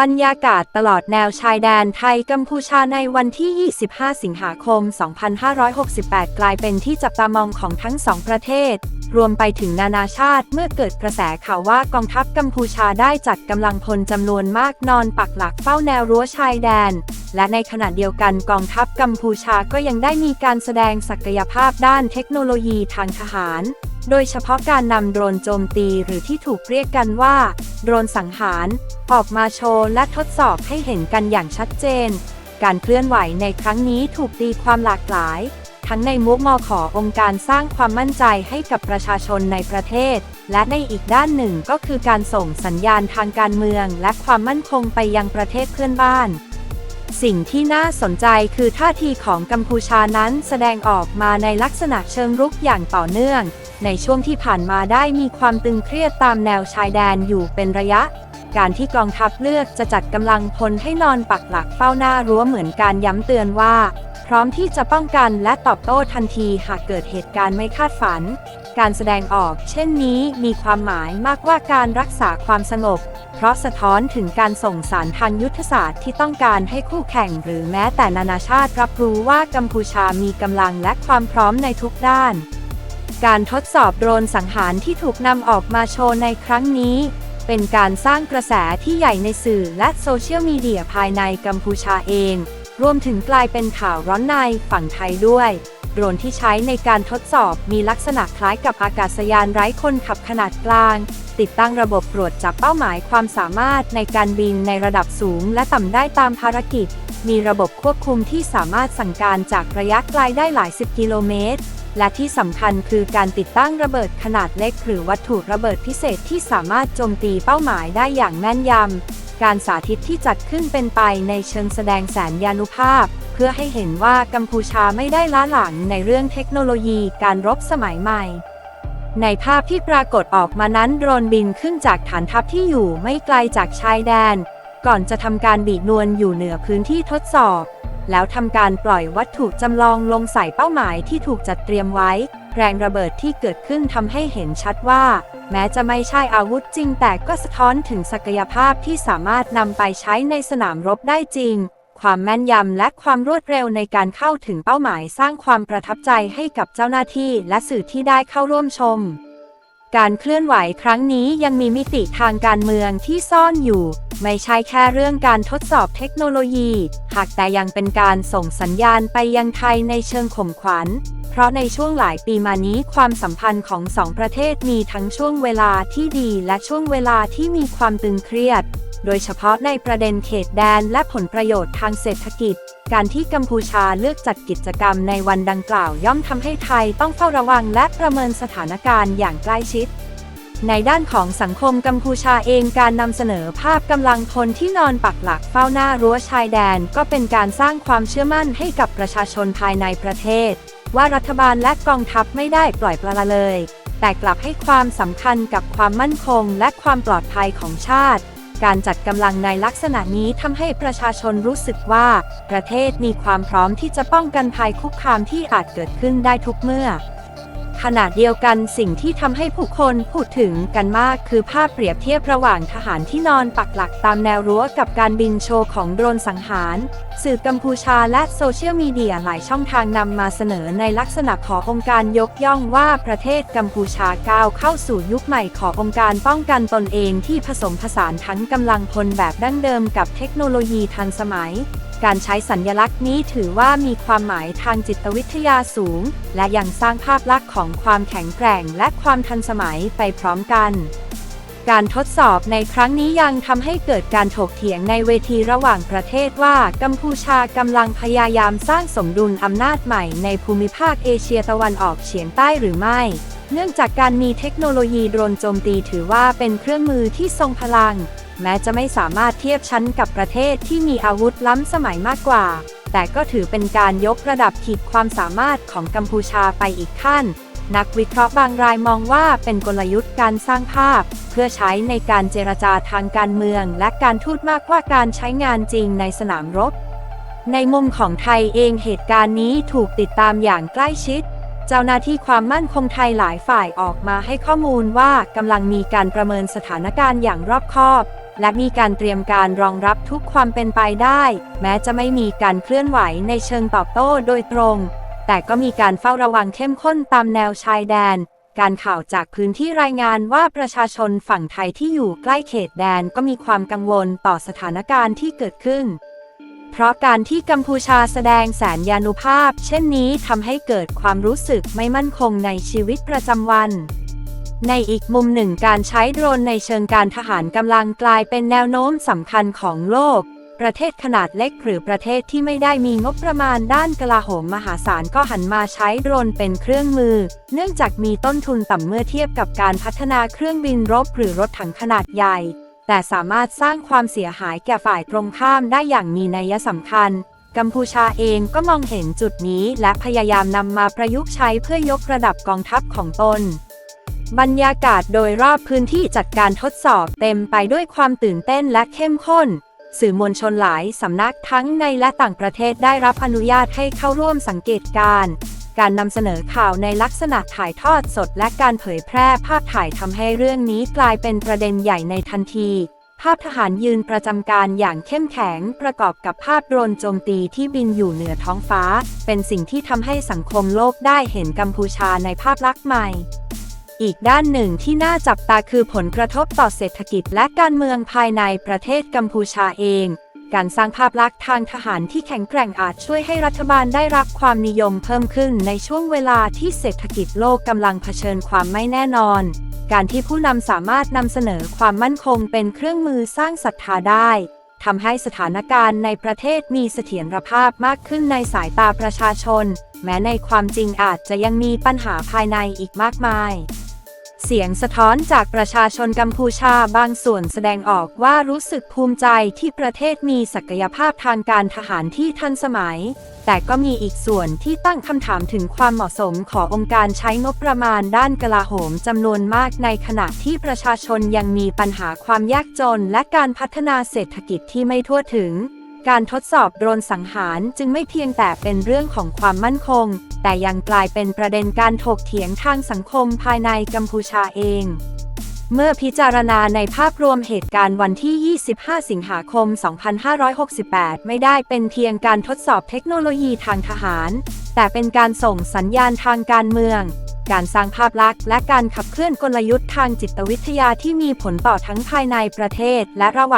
บรรยากาศตลอดแนวชายแดนไทยกัมพูชาในวันที่ 25 สิงหาคม 2568 กลายเป็นที่จับตามองของทั้งสองประเทศ รวมไปถึงนานาชาติเมื่อเกิดกระแสข่าวว่ากองทัพกัมพูชาได้จัดกำลังพลจำนวนมากนอนปักหลักเฝ้าแนวรั้วชายแดน และในขณะเดียวกันกองทัพกัมพูชาก็ยังได้มีการแสดงศักยภาพด้านเทคโนโลยีทางทหาร โดยเฉพาะการนำโดรนโจมตีหรือที่ถูกเรียกกันว่า โดรนสังหาร ออกมาโชว์และทดสอบให้เห็นกันอย่างชัดเจน การเคลื่อนไหวในครั้งนี้ถูกตีความหลากหลาย ทั้งในมุกมอขอองค์การสร้างความมั่นใจให้กับประชาชนในประเทศ และในอีกด้านหนึ่งก็คือการส่งสัญญาณทางการเมือง และความมั่นคงไปยังประเทศเพื่อนบ้าน สิ่งที่น่าสนใจคือท่าทีของกัมพูชานั้นแสดงออกมาในลักษณะเชิงรุกอย่างต่อเนื่อง ในช่วงที่ผ่านมาได้มีความตึงเครียดตามแนวชายแดนอยู่เป็นระยะ การที่กองทัพเลือกจะจัดกำลังพลให้นอนปักหลักเฝ้าหน้ารั้วเหมือนการย้ำเตือนว่า พร้อมที่จะป้องกันและตอบโต้ทันทีหากเกิดเหตุการณ์ไม่คาดฝัน การแสดงออก เช่นนี้มีความหมายมากกว่าการรักษาความสงบ เพราะสะท้อนถึงการส่งสารทางยุทธศาสตร์ที่ต้องการให้คู่แข่งหรือแม้แต่นานาชาติรับรู้ว่ากัมพูชามีกำลังและความพร้อมในทุกด้าน การทดสอบโดรนสังหารที่ถูกนำออกมาโชว์ในครั้งนี้ เป็นการสร้างกระแสที่ใหญ่ในสื่อและโซเชียลมีเดียภายในกัมพูชาเอง รวมถึงกลายเป็นข่าวร้อนในฝั่งไทยด้วย โดรนที่ใช้ในการทดสอบมีลักษณะคล้ายกับอากาศยานไร้คนขับขนาดกลาง ติดตั้งระบบตรวจจับเป้าหมายความสามารถในการบินในระดับสูงและต่ำได้ตามภารกิจ มีระบบควบคุมที่สามารถสั่งการจากระยะไกลได้หลายสิบกิโลเมตร และที่สำคัญคือการติดตั้งระเบิดขนาดเล็กหรือวัตถุระเบิดพิเศษที่สามารถโจมตีเป้าหมายได้อย่างแม่นยำการสาธิตที่จัดขึ้นเป็นไปในเชิงแสดงแสนยานุภาพ พื่อให้เห็นว่ากัมพูชาไม่ได้ล้าหลังในเรื่องเทคโนโลยีการรบสมัยใหม่ ในภาพที่ปรากฏออกมานั้นโดรนบินขึ้นจากฐานทัพที่อยู่ไม่ไกลจากชายแดน ก่อนจะทำการบีบนวลอยู่เหนือพื้นที่ทดสอบ แล้วทำการปล่อยวัตถุจำลองลงใส่เป้าหมายที่ถูกจัดเตรียมไว้ แรงระเบิดที่เกิดขึ้นทำให้เห็นชัดว่า แม้จะไม่ใช่อาวุธจริง แต่ก็สะท้อนถึงศักยภาพที่สามารถนำไปใช้ในสนามรบได้จริง ความแม่นยำและความรวดเร็วในการเข้าถึงเป้าหมายสร้างความประทับใจให้กับเจ้าหน้าที่และสื่อที่ได้เข้าร่วมชม การเคลื่อนไหวครั้งนี้ยังมีมิติทางการเมืองที่ซ่อนอยู่ ไม่ใช่แค่เรื่องการทดสอบเทคโนโลยี หากแต่ยังเป็นการส่งสัญญาณไปยังไทยในเชิงข่มขวัญเพราะในช่วงหลายปีมานี้ความสัมพันธ์ของสองประเทศมีทั้งช่วงเวลาที่ดีและช่วงเวลาที่มีความตึงเครียด โดยเฉพาะในประเด็นเขตแดนและผลประโยชน์ทางเศรษฐกิจ การที่กัมพูชาเลือกจัดกิจกรรมในวันดังกล่าวย่อมทำให้ไทยต้องเฝ้าระวังและประเมินสถานการณ์อย่างใกล้ชิดในด้านของสังคมกัมพูชาเองการนำเสนอภาพกำลังพลที่นอนปักหลักเฝ้าหน้ารั้วชายแดน ก็เป็นการสร้างความเชื่อมั่นให้กับประชาชนภายในประเทศ ว่ารัฐบาลและกองทัพไม่ได้ปล่อยปละละเลย แต่กลับให้ความสำคัญกับความมั่นคงและความปลอดภัยของชาติ การจัดกำลังในลักษณะนี้ทำให้ประชาชนรู้สึกว่า ประเทศมีความพร้อมที่จะป้องกันภัยคุกคามที่อาจเกิดขึ้นได้ทุกเมื่อ ขณะเดียวกันสิ่งที่ทำให้ผู้คนพูดถึงกันมากคือภาพเปรียบเทียบระหว่างทหารที่นอนปักหลักตามแนวรั้วกับการบินโชว์ของโดรนสังหาร สื่อกัมพูชาและโซเชียลมีเดียหลายช่องทางนำมาเสนอในลักษณะขององค์การยกย่องว่าประเทศกัมพูชาก้าวเข้าสู่ยุคใหม่ขององค์การป้องกันตนเองที่ผสมผสานทั้งกำลังพลแบบดั้งเดิมกับเทคโนโลยีทันสมัย การใช้สัญญลักษณ์นี้ถือว่ามีความหมายทางจิตวิทยาสูง และยังสร้างภาพลักษณ์ของความแข็งแกร่งและความทันสมัยไปพร้อมกัน การทดสอบในครั้งนี้ยังทำให้เกิดการถกเถียงในเวทีระหว่างประเทศว่ากัมพูชากำลังพยายามสร้างสมดุลอำนาจใหม่ในภูมิภาคเอเชียตะวันออกเฉียงใต้หรือไม่เนื่องจากการมีเทคโนโลยีโดรนโจมตีถือว่าเป็นเครื่องมือที่ทรงพลัง แม้จะไม่สามารถเทียบชั้นกับประเทศที่มีอาวุธล้ำสมัยมากกว่า แต่ก็ถือเป็นการยกระดับขีดความสามารถของกัมพูชาไปอีกขั้น นักวิเคราะห์บางรายมองว่าเป็นกลยุทธ์การสร้างภาพ เพื่อใช้ในการเจรจาทางการเมือง และการทูตมากกว่าการใช้งานจริงในสนามรบ ในมุมของไทยเองเหตุการณ์นี้ถูกติดตามอย่างใกล้ชิดเจ้าหน้าที่ความมั่นคงไทยหลายฝ่ายออกมาให้ข้อมูลว่ากำลังมีการประเมินสถานการณ์อย่างรอบคอบ และมีการเตรียมการรองรับทุกความเป็นไปได้ แม้จะไม่มีการเคลื่อนไหวในเชิงตอบโต้โดยตรง แต่ก็มีการเฝ้าระวังเข้มข้นตามแนวชายแดน การข่าวจากพื้นที่รายงานว่าประชาชนฝั่งไทยที่อยู่ใกล้เขตแดนก็มีความกังวลต่อสถานการณ์ที่เกิดขึ้น เพราะการที่กัมพูชาแสดงแสนยานุภาพ เช่นนี้ทำให้เกิดความรู้สึกไม่มั่นคงในชีวิตประจำวัน ในอีกมุมหนึ่งการใช้โดรนในเชิงการทหารกำลังกลายเป็นแนวโน้มสำคัญของโลก ประเทศขนาดเล็กหรือประเทศที่ไม่ได้มีงบประมาณด้านกลาโหมมหาศาลก็หันมาใช้โดรนเป็นเครื่องมือ เนื่องจากมีต้นทุนต่ำเมื่อเทียบกับการพัฒนาเครื่องบินรบหรือรถถังขนาดใหญ่ แต่สามารถสร้างความเสียหายแก่ฝ่ายตรงข้ามได้อย่างมีนัยสำคัญกัมพูชาเองก็มองเห็นจุดนี้และพยายามนำมาประยุกต์ใช้เพื่อยกระดับกองทัพของตน บรรยากาศโดยรอบพื้นที่จัดการทดสอบเต็มไปด้วยความตื่นเต้นและเข้มข้น สื่อมวลชนหลายสำนักทั้งในและต่างประเทศได้รับอนุญาตให้เข้าร่วมสังเกตการณ์การนำเสนอข่าวในลักษณะถ่ายทอดสดและการเผยแพร่ภาพถ่ายทำให้เรื่องนี้กลายเป็นประเด็นใหญ่ในทันที ภาพทหารยืนประจำการอย่างเข้มแข็งประกอบกับภาพโดรนโจมตีที่บินอยู่เหนือท้องฟ้า เป็นสิ่งที่ทำให้สังคมโลกได้เห็นกัมพูชาในภาพลักษณ์ใหม่ อีกด้านหนึ่งที่น่าจับตาคือผลกระทบต่อเศรษฐกิจและการเมืองภายในประเทศกัมพูชาเอง การสร้างภาพลักษณ์ทางทหารที่แข็งแกร่งอาจช่วยให้รัฐบาลได้รับความนิยมเพิ่มขึ้นในช่วงเวลาที่เศรษฐกิจโลกกำลังเผชิญความไม่แน่นอน การที่ผู้นำสามารถนำเสนอความมั่นคงเป็นเครื่องมือสร้างศรัทธาได้ทำให้สถานการณ์ในประเทศมีเสถียรภาพมากขึ้นในสายตาประชาชน แม้ในความจริงอาจจะยังมีปัญหาภายในอีกมากมาย เสียงสะท้อนจากประชาชนกัมพูชาบางส่วนแสดงออกว่ารู้สึกภูมิใจที่ประเทศมีศักยภาพทางการทหารที่ทันสมัย แต่ก็มีอีกส่วนที่ตั้งคำถามถึงความเหมาะสมขององค์การใช้งบประมาณด้านกลาโหมจำนวนมากในขณะที่ประชาชนยังมีปัญหาความยากจนและการพัฒนาเศรษฐกิจที่ไม่ทั่วถึง การทดสอบโดรนสังหารจึงไม่เพียงแต่เป็นเรื่องของความมั่นคง แต่ยังกลายเป็นประเด็นการถกเถียงทางสังคมภายในกัมพูชาเอง เมื่อพิจารณาในภาพรวมเหตุการณ์วันที่ 25 สิงหาคม 2568 ไม่ได้เป็นเพียงการทดสอบเทคโนโลยีทางทหาร แต่เป็นการส่งสัญญาณทางการเมืองการสร้างภาพลักษณ์และการขับเคลื่อนกลยุทธ์ทางจิตวิทยาที่มีผลต่อทั้งภายในประเทศและระหว่าง